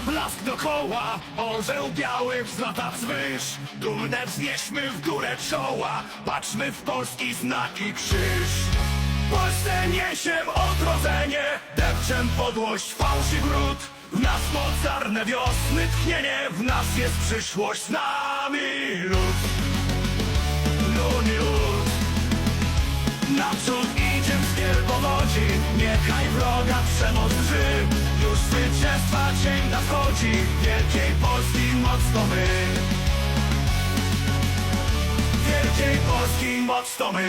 blask dokoła Orzeł biały wzlata wzwyż. Dumne wznieśmy w górę czoła. Patrzmy w polski znak i krzyż. Polsce niesiem odrodzenie. Depczem podłość, fałsz i brud W nas mocarne wiosny tchnienie. W nas jest przyszłość z nami lud Luni lud. Naprzód idzie w powodzi Niechaj wroga przemoc drży Zwycięstwa dzień nadchodzi Wielkiej Polski moc to my. Wielkiej Polski moc to my.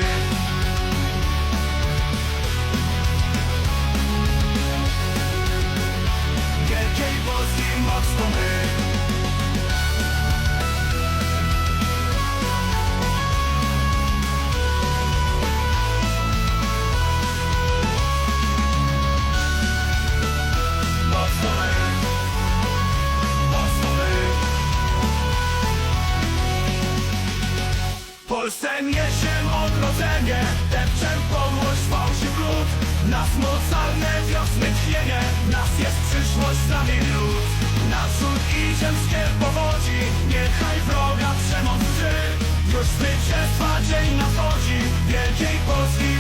Wielkiej Polski moc to my Polsce niesiem odrodzenie Depczem podłość, fałsz i brud Nas mocarne wiosny tchnienie. Nas jest przyszłość z nami lud. Naprzód idzie wskier powodzi. Niechaj wroga przemoc Już zwycięstwa dzień nadchodzi. Wielkiej Polski